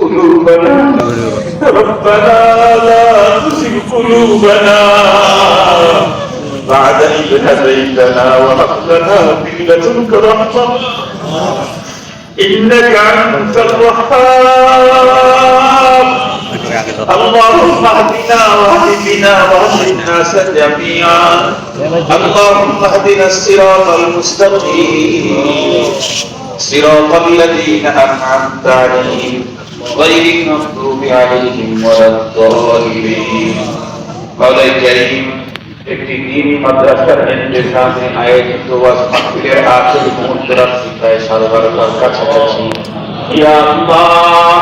قلوبنا ربنا. لا تزغ قلوبنا بعد إذ هديتنا وهب لنا من لدنك رحمة. إنك أنت الوهاب. اللهم اهدنا واهد بنا واهد الناس جميعا اللهم اهدنا الصراط المستقيم. صراط الذين انعمت عليهم غير المغضوب عليهم ولا الضالين مولاي كريم একটি দিন মাদ্রাসার ইন্তেজামে আয়োজিত ওয়াজ মাহফিলের আখের মুহূর্ত রাত্রিটায় সারবারতার কাছাকাছি ইয়া আল্লাহ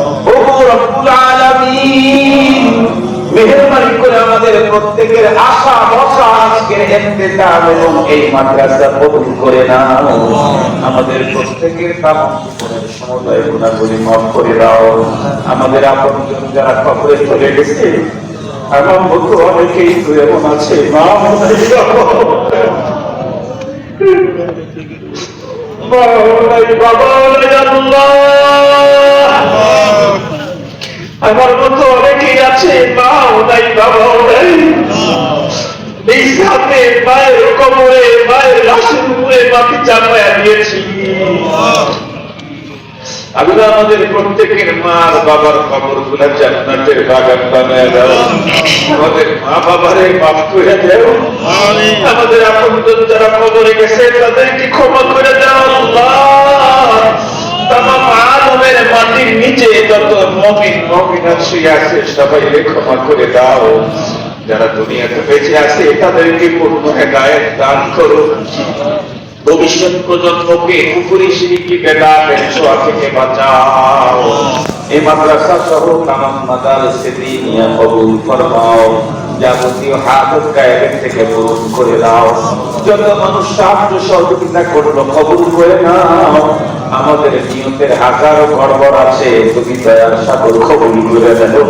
আশা ভরসা আজকের ইন্তেজাম এবং এই মাদ্রাসা কবুল করে নাও। আমাদের প্রত্যেকের সমুদায় গুণাগুলি মাফ করে দাও। আমাদের আপনজন যারা খবরে চলে গেছে, আমার বন্ধু অনেকেই এমন আছে, মা আমার মতো অনেকেই আছে মাও নাই বাবাও নাই সামনে মায়ের কোমরে মায়ের লাশের উপরে মাটি চাপায়া দিয়েছি। আমি আমাদের প্রত্যেকের মার বাবার খবরগুলা জান্নাতের বাগান বানায় দাও। আমাদের মা বাবারে মাফ করে দাও। আমাদের আপন যারা কবরে গেছে তাদেরকে ক্ষমা করে দাও আল্লাহ। তামাম আলমের মাটির নিচে যত মমিন মমিনা আছে সবাই ক্ষমা করে দাও। যারা দুনিয়াতে বেঁচে আছে, তাদেরকে পূর্ণ হেদায়ত দান করো। ভবিষ্যৎ প্রজন্মকে পুকুরি সিঁড়ি বেদাতের ছোঁয়া থেকে বাঁচাও। এই মাদ্রাসা সহ তামাম মাদারসে দিনিয়া কবুল ফরমাও। যাবতীয় হাজত গায়েবের থেকে পূরণ করে দাও। যত মানুষ সাহায্য সহযোগিতা করল, কবুল করে নাও। আমাদের নিয়তের হাজারো গড়বড় আছে, তুমি দয়ার সাগর কবুল করে দেব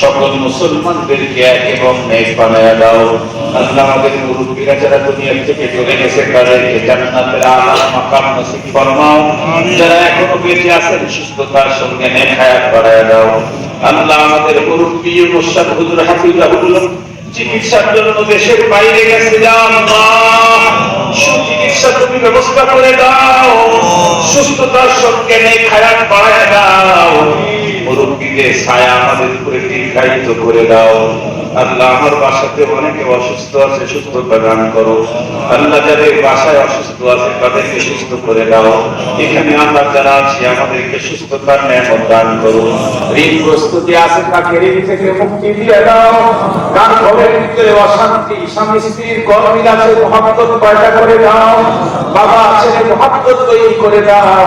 সকল মুসলমানদেরকে এবং নেক বানায়া দাও। আল্লাহ আমাদের মুরব্বীরা যারা দুনিয়া থেকে চলে গেছে তাদেরকে জান্নাতের আলা মাকাম নসিব ফরমাও। যারা এখনও বেঁচে আছেন সুস্থতার সঙ্গে নেক হায়াত বাড়ায়া দাও। আল্লাহ আমাদের মুরব্বী মুর্শিদ হুজুর হাফিজাহুল্লাহ চিকিৎসার জন্য দেশের বাইরে গেছে সুচিকিৎসা তুমি ব্যবস্থা করে দাও। সুস্থতার সঙ্গে নেই খায়াত বাড়ায় দাও। মুরব্বীদের ছায়া আমাদের উপরে দীর্ঘায়িত করে দাও। আল্লাহ আমার বাসাতে অনেকে অসুস্থ আছে করো। আল্লাহ যাদের বাসায় অসুস্থ আছে, তাদেরকে সুস্থ করে দাও। এখানে আমরা যারা আছি, আমাদেরকে সুস্থতার দান করো। ঋণ প্রস্তুতি আছে তাকে, ঋণ থেকে মুক্তি দিয়ে দাও। গান ঘরের ভিতরে অশান্তি, স্বামী স্ত্রীর আছে পয়দা করে দাও। বাবা আছে তৈরি করে দাও।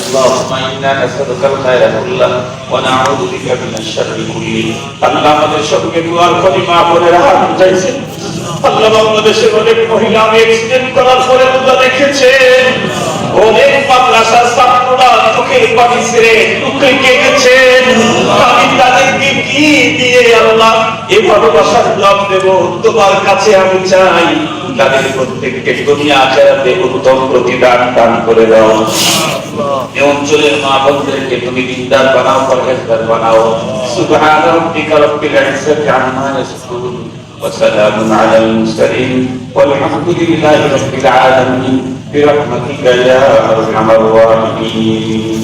اللهم انا نسالك الخير كله ونعوذ بك من الشر كله আল্লাহ আমাদের সবকে দুয়ার খলিমা করে রাহাত চাইছে আল্লাহ বাংলাদেশের অনেক মহিলা অ্যাক্সিডেন্ট করার পরে রোজা রেখেছে অনেক মাদ্রাসার ছাত্ররা চোখের পানি ছেড়ে টুকরে কেঁদেছেন আমি তাদেরকে কি দিয়ে আল্লাহ এই ভালোবাসার জবাব দেব তোমার কাছে আমি চাই তাদের প্রত্যেককে দুনিয়া আখেরাতে উত্তম প্রতিদান দান করে দাও এ অঞ্চলের মা বোনদেরকে তুমি দিনদার বানাও পরহেজগার বানাও সুবহান রাব্বিকা রব্বিল ইজ্জাতি আম্মা ইয়াসিফুন وسلام على المرسلين والحمد لله رب العالمين برحمتك يا ارحم الراحمين